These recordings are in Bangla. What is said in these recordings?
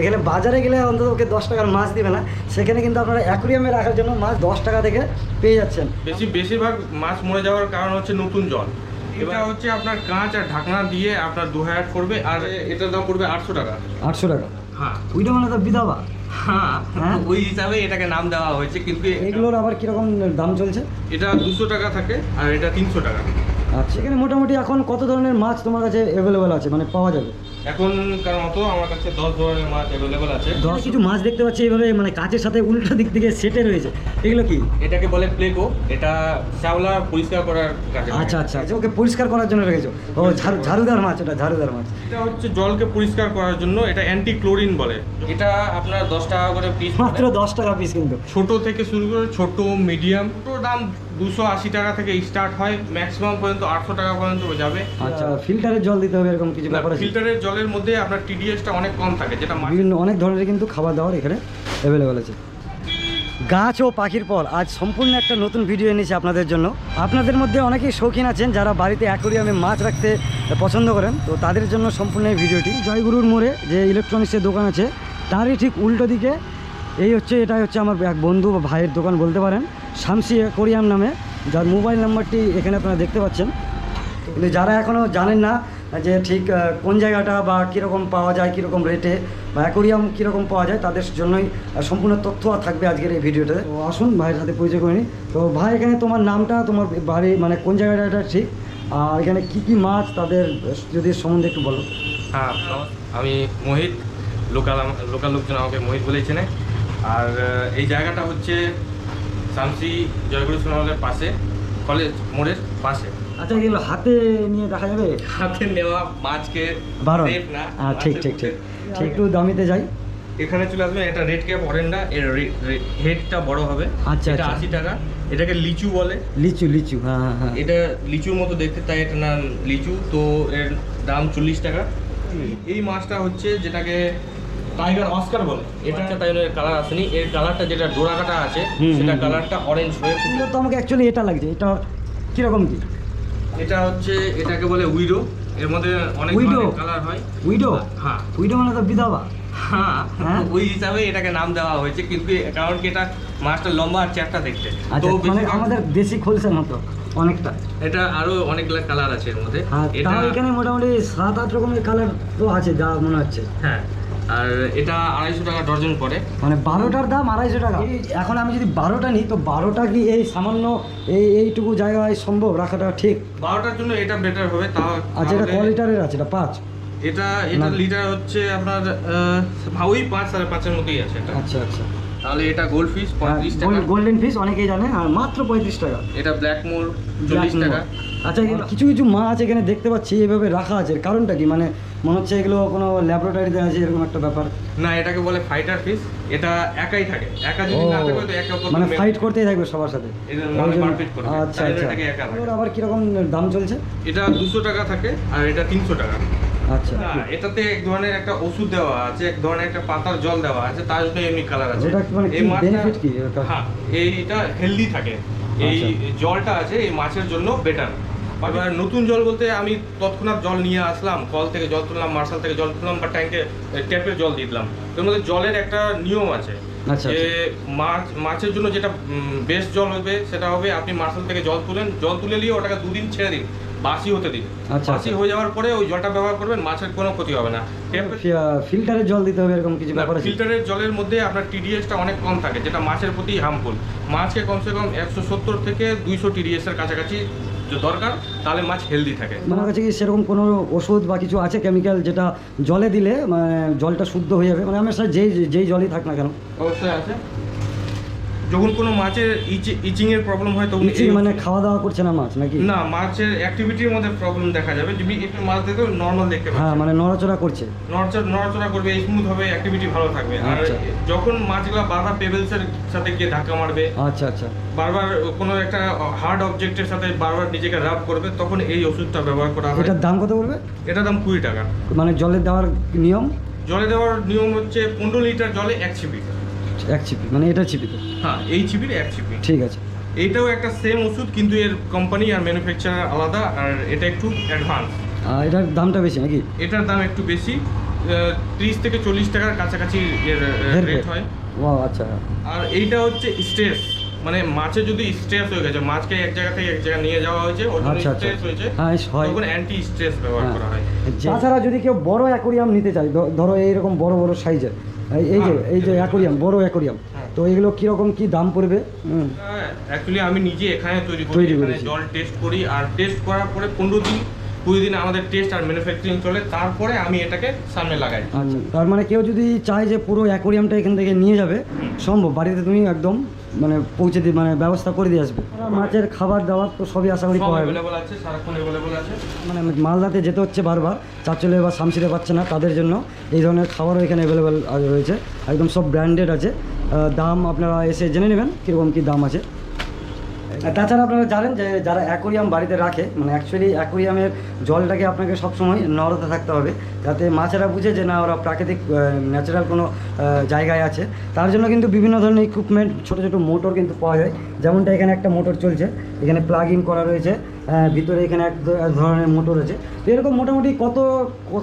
এখানে বাজারে গেলে অন্তত ওকে দশ টাকার মাছ দিবে না। সেখানে কিন্তু আপনারা অ্যাকুরিয়ামে রাখার জন্য মাছ দশ টাকা থেকে পেয়ে যাচ্ছেন। বেশি বেশিরভাগ মাছ মরে যাওয়ার কারণ হচ্ছে নতুন জল। এটা হচ্ছে আপনার কাঁচ আর ঢাকনা দিয়ে আপনার দু হাজার পড়বে আর এটার দাম পড়বে আটশো টাকা। আটশো টাকা। হ্যাঁ। ওইটা মানে তো বিধাবা। হ্যাঁ হ্যাঁ? ওই হিসাবে এটাকে নাম দেওয়া হয়েছে কিন্তু এগুলোর আবার কীরকম দাম চলছে? এটা দুশো টাকা থাকে আর এটা তিনশো টাকা। আচ্ছা। এখানে মোটামুটি এখন কত ধরনের মাছ তোমার কাছে অ্যাভেলেবেল আছে? মানে পাওয়া যাবে? এখনকার মতো আমার কাছে দশ ধরনের মাছ অ্যাভেলেবেল আছে। দশ কিছু মাছ দেখতে পাচ্ছি এইভাবে মানে কাচের সাথে উল্টো দিক থেকে সেটে রয়েছে। এগুলো কি? এটাকে বলে প্লেকো। এটা শ্যাওলা পরিষ্কার করার কাজে আচ্ছা আচ্ছা আচ্ছা ওকে পরিষ্কার করার জন্য রেখেছো। ও ঝাড়ু ঝাড়ুদার মাছ ওটা ঝাড়ুদার মাছ। এটা হচ্ছে জলকে পরিষ্কার করার জন্য এটা অ্যান্টি ক্লোরিন বলে। এটা আপনার দশ টাকা করে পিস মাত্র দশ টাকা পিস কিন্তু। ছোট থেকে শুরু করে ছোট মিডিয়াম ছোট দাম দুশো আশি টাকা থেকে স্টার্ট হয় ম্যাক্সিমাম পর্যন্ত আটশো টাকা পর্যন্ত যাবে। আচ্ছা ফিল্টারের জল দিতে হবে এরকম কিছু ব্যাপার ফিল্টারের জলের মধ্যে আপনার টিডিএসটা অনেক কম থাকে যেটা বিভিন্ন অনেক ধরনের কিন্তু খাবার দাবার এখানে অ্যাভেলেবেল আছে। গাছ ও পাখির পর আজ সম্পূর্ণ একটা নতুন ভিডিও এনেছি আপনাদের জন্য। আপনাদের মধ্যে অনেকেই শৌখিন আছেন যারা বাড়িতে অ্যাকোরিয়ামে মাছ রাখতে পছন্দ করেন। তো তাদের জন্য সম্পূর্ণ এই ভিডিওটি জয়গুরুর মোড়ে যে ইলেকট্রনিক্সের দোকান আছে তারই ঠিক উল্টো দিকে এই হচ্ছে এটা হচ্ছে আমার এক বন্ধু বা ভাইয়ের দোকান বলতে পারেন, শামসি অ্যাকোরিয়াম নামে, যার মোবাইল নাম্বারটি এখানে আপনারা দেখতে পাচ্ছেন। কিন্তু যারা এখনও জানেন না যে ঠিক কোন জায়গাটা বা কীরকম পাওয়া যায়, কীরকম রেটে বা অ্যাকোরিয়াম কীরকম পাওয়া যায়, তাদের জন্যই সম্পূর্ণ তথ্য থাকবে আজকের এই ভিডিওটাতে তো আসুন, ভাইয়ের সাথে পরিচয় করে নিই। তো ভাই, এখানে তোমার নামটা, তোমার বাড়ি মানে কোন জায়গাটা এটা ঠিক, আর এখানে কি কি মাছ, তাদের যদি সম্বন্ধে একটু বলো। হ্যাঁ আমি মোহিত, লোকাল লোকাল লোকজন আমাকে মোহিত বলেই চেনে। আর এই জায়গাটা হচ্ছে শামসি জয়গুরু সোনালের পাশে কলেজ মোড়ের পাশে। আচ্ছা এগুলো হাতে নিয়ে দেখা যাবে? হাতে নেওয়া মাছকে safe না ঠিক ঠিক ঠিক। ঠিক একটু দামিতে যাই। এখানে চলে আসবে এটা রেড ক্যাপ অরেন্ডা এর হেডটা বড় হবে। আচ্ছা, এটা আচ্ছা। আশি টাকা। এটাকে লিচু বলে। লিচু লিচু হ্যাঁ হ্যাঁ হ্যাঁ। এটা লিচুর মতো দেখতে তাই এটা নাম লিচু। তো এর দাম চল্লিশ টাকা। এই মাছটা হচ্ছে যেটাকে টাইগার অস্কার বলে। এটা তাই কালার আসেনি। এর কালারটা যেটা ডোরা কাটা আছে সেটা। কালারটা অরেঞ্জ হয়ে তো আমাকে অ্যাকচুয়ালি এটা লাগছে। এটা কীরকম কি? এটা হচ্ছে এটাকে বলে উইডো। এর মধ্যে অনেক কালার হয়। উইডো? হ্যাঁ। উইডো মানে তো বিধবা। হ্যাঁ হ্যাঁ? ওই হিসাবে এটাকে নাম দেওয়া হয়েছে কিন্তু কারণ কি এটা মাছটা লম্বা আর চ্যাপটা দেখতে। আচ্ছা মানে আমাদের দেশি খোলসের মতো অনেকটা। এটা আরও অনেকগুলো কালার আছে এর মধ্যে। এটা এখানে মোটামুটি সাত আট রকমের কালার তো আছে যা মনে হচ্ছে। হ্যাঁ। আর এটা আড়াইশো টাকা ডর্জন পড়ে মানে বারোটার দাম আড়াইশো টাকা। এখন আমি যদি বারোটা নিই তো বারোটা কি এই সামান্য এই এইটুকু জায়গায় সম্ভব রাখাটা ঠিক? বারোটার জন্য এটা বেটার হবে তা আচ্ছা এটা তাহলে কোয়ালিটারের আছে এটা পাঁচ? এটা এটা লিটার হচ্ছে আপনার আহ, পাঁচ সাড়ে পাঁচের মতোই আছে এটা। আচ্ছা আচ্ছা। তাহলে এটা গোল্ড ফিশ পঁয়ত্রিশ টাকা। গোল্ডেন ফিশ অনেকেই জানে আর মাত্র পঁয়ত্রিশ টাকা। এটা ব্ল্যাক মোর চল্লিশ টাকা। আচ্ছা কিছু কিছু মাছ এখানে দেখতে পাচ্ছি এভাবে রাখা আছে। কারণটা কি? মানে মনে হচ্ছে এগুলো কোনো ল্যাবরেটরিতে আছে এরকম একটা ব্যাপার। না এটাকে বলে ফাইটার ফিশ এটা একাই থাকে। একা যদি না থাকে তো একে মানে ফাইট করতেই থাকবে সবার সাথে। আচ্ছা আচ্ছা। আবার কীরকম দাম চলছে? এটা দুশো টাকা থাকে আর এটা তিনশো টাকা। আচ্ছা। এটাতে এক ধরনের একটা ওষুধ দেওয়া আছে এক ধরনের একটা পাতার জল দেওয়া আছে তার জন্য এমনি কালার আছে। ওটা মানে কি এই মাছটা- কি? হ্যাঁ এইটা হেলদি থাকে। এই আচ্ছা। জলটা আছে এই মাছের জন্য বেটার এবার নতুন জল বলতে আমি তৎক্ষণাৎ জল নিয়ে আসলাম কল থেকে জল তুললাম মার্শাল থেকে জল তুললাম বা ট্যাঙ্কে ট্যাপের জল দিয়ে দিলাম। এর মধ্যে জলের একটা নিয়ম আছে। আচ্ছা, যে মাছ মাছের জন্য যেটা বেস্ট জল হবে সেটা হবে আপনি মার্শাল থেকে জল তুলেন। জল তুলে নিয়ে ওটাকে দুদিন ছেড়ে দিন। বাসি হতে দিন আচ্ছা, বাসি আচ্ছা। হয়ে যাওয়ার পরে ওই জলটা ব্যবহার করবেন মাছের কোনো ক্ষতি হবে না। ফিল্টারের জল দিতে হবে এরকম কিছু ব্যাপার ফিল্টারের জলের মধ্যে আপনার টিডিএসটা অনেক কম থাকে যেটা মাছের প্রতি হার্মফুল মাছকে কমসে কম একশো সত্তর থেকে দুইশো টিডিএস এর কাছাকাছি দরকার তাহলে মাছ হেলদি থাকে। আমার কাছে কি সেরকম কোনো ওষুধ বা কিছু আছে কেমিক্যাল যেটা জলে দিলে মানে জলটা শুদ্ধ হয়ে যাবে? মানে আমার সাথে যেই যেই জলই থাক না কেন? অবশ্যই আছে। যখন কোনো মাছের ইচিং এর প্রবলেম হয় তখন ইচিং মানে খাওয়া দাওয়া করছে না মাছ নাকি? না মাছের অ্যাক্টিভিটির মধ্যে প্রবলেম দেখা যাবে। যদি একটু মাছ দেখে নর্মাল দেখতে হ্যাঁ মানে নড়াচড়া করছে। নড়চড়া নড়াচড়া করবে স্মুথ হবে অ্যাক্টিভিটি ভালো থাকবে। আর আচ্ছা। যখন মাছগুলো বাধা পেবেলসের সাথে গিয়ে ধাক্কা মারবে আচ্ছা আচ্ছা। বারবার কোনো একটা হার্ড অবজেক্টের সাথে বারবার নিজেকে রাব করবে তখন এই ওষুধটা ব্যবহার করা হয়। এটার দাম কত পড়বে? এটার দাম কুড়ি টাকা। মানে জলে দেওয়ার নিয়ম? জলে দেওয়ার নিয়ম হচ্ছে পনেরো লিটার জলে এক ছিপি এক চিপি মানে এটা চিপিতে। হ্যাঁ এই ছিপির এক ছিপি ঠিক আছে। এইটাও একটা সেম ওষুধ কিন্তু এর কোম্পানি আর ম্যানুফ্যাকচারার আলাদা আর এটা একটু অ্যাডভান্স আর এটার দামটা বেশি নাকি? এটার দাম একটু বেশি ত্রিশ থেকে চল্লিশ টাকার কাছাকাছি এর রেট হয়। ও আচ্ছা। আর এইটা হচ্ছে স্ট্রেস মানে মাছে যদি স্ট্রেস হয়ে গেছে মাছকে এক জায়গা থেকে এক জায়গা নিয়ে যাওয়া হয়েছে ওর জন্য আচ্ছা, আচ্ছা, স্ট্রেস হয়েছে হ্যাঁ, হয়। তখন অ্যান্টি স্ট্রেস ব্যবহার হ্যাঁ। করা হয়। তাছাড়া যদি কেউ বড় অ্যাকোরিয়াম নিতে চায় ধরো এইরকম বড় বড় সাইজের এই যে এই যে অ্যাকোরিয়াম বড় অ্যাকোরিয়াম। তো এগুলো কীরকম কি দাম পড়বে? অ্যাকচুয়ালি আমি নিজে এখানে তৈরি করি তৈরি এখানে জল টেস্ট করি আর টেস্ট করার পরে পনেরো দিন কুড়ি দিন আমাদের টেস্ট আর ম্যানুফ্যাকচারিং চলে তারপরে আমি এটাকে সামনে লাগাই। আচ্ছা তার মানে কেউ যদি চায় যে পুরো অ্যাকোরিয়ামটা এখান থেকে নিয়ে যাবে সম্ভব বাড়িতে তুমি একদম মানে পৌঁছে দিয়ে মানে ব্যবস্থা করে দিয়ে আসবে। মাছের খাবার দাবার তো সবই আশা করি পাওয়া যাবে। অ্যাভেলেবল আছে সারাক্ষণ অ্যাভেলেবল আছে। মানে মালদাতে যেতে হচ্ছে বারবার চাচলে বা শামসিরে পাচ্ছে না তাদের জন্য। এই ধরনের খাবারও এখানে অ্যাভেলেবেল রয়েছে একদম সব ব্র্যান্ডেড আছে। দাম আপনারা এসে জেনে নেবেন কীরকম কী দাম আছে। তাছাড়া আপনারা জানেন যে যারা অ্যাকোরিয়াম বাড়িতে রাখে মানে অ্যাকচুয়ালি অ্যাকোরিয়ামের জলটাকে আপনাকে সবসময় নরতে থাকতে হবে, যাতে মাছেরা বুঝে যে না ওরা প্রাকৃতিক ন্যাচারাল কোনো জায়গায় আছে। তার জন্য কিন্তু বিভিন্ন ধরনের ইকুইপমেন্ট ছোটো ছোটো মোটর কিন্তু পাওয়া যায়। যেমনটা এখানে একটা মোটর চলছে, এখানে প্লাগ ইন করা রয়েছে ভিতরে এখানে এক ধরনের মোটর আছে। তো এরকম মোটামুটি কত,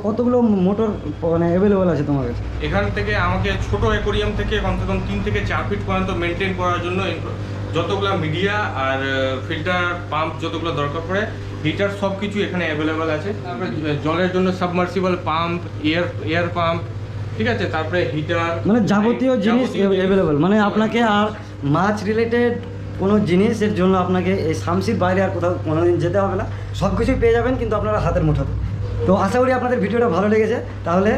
কতগুলো মোটর মানে অ্যাভেলেবেল আছে তোমার কাছে? এখান থেকে আমাকে ছোট অ্যাকোরিয়াম থেকে কমসে কম তিন থেকে চার ফিট পর্যন্ত মেনটেন করার জন্য যতগুলো মিডিয়া আর ফিল্টার পাম্প যতগুলো দরকার পড়ে হিটার সব কিছু এখানে অ্যাভেলেবেল আছে। তারপরে জলের জন্য submersible pump air air pump ঠিক আছে? তারপরে হিটার মানে যাবতীয় জিনিস অ্যাভেলেবেল মানে আপনাকে আর মাছ রিলেটেড কোনো জিনিসের জন্য আপনাকে এই শামসির বাইরে আর কোথাও কোনোদিন যেতে হবে না। সব কিছুই পেয়ে যাবেন কিন্তু আপনারা হাতের মুঠোতে। তো আশা করি আপনাদের ভিডিওটা ভালো লেগেছে। তাহলে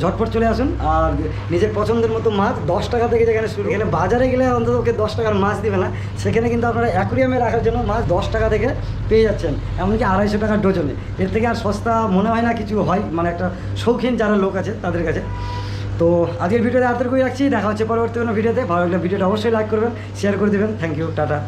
ঝটপট চলে আসুন। আর নিজের পছন্দের মতো মাছ, দশ টাকা থেকে যেখানে শুরু, এখানে বাজারে গেলে অন্তত ওকে দশ টাকার মাছ দিবে না। সেখানে কিন্তু আপনারা অ্যাকুরিয়ামে রাখার জন্য মাছ দশ টাকা থেকে পেয়ে যাচ্ছেন। এমনকি আড়াইশো টাকার ডজনে। এর থেকে আর সস্তা মনে হয় না, কিছু হয়। মানে একটা শৌখিন যারা লোক আছে, তাদের কাছে। তো আজকের ভিডিওতে করে রাখছি। দেখা হচ্ছে পরবর্তী কোনো ভিডিওতে। ভালো লাগলে ভিডিওটা অবশ্যই লাইক করবেন শেয়ার করে দেবেন। Thank you tata.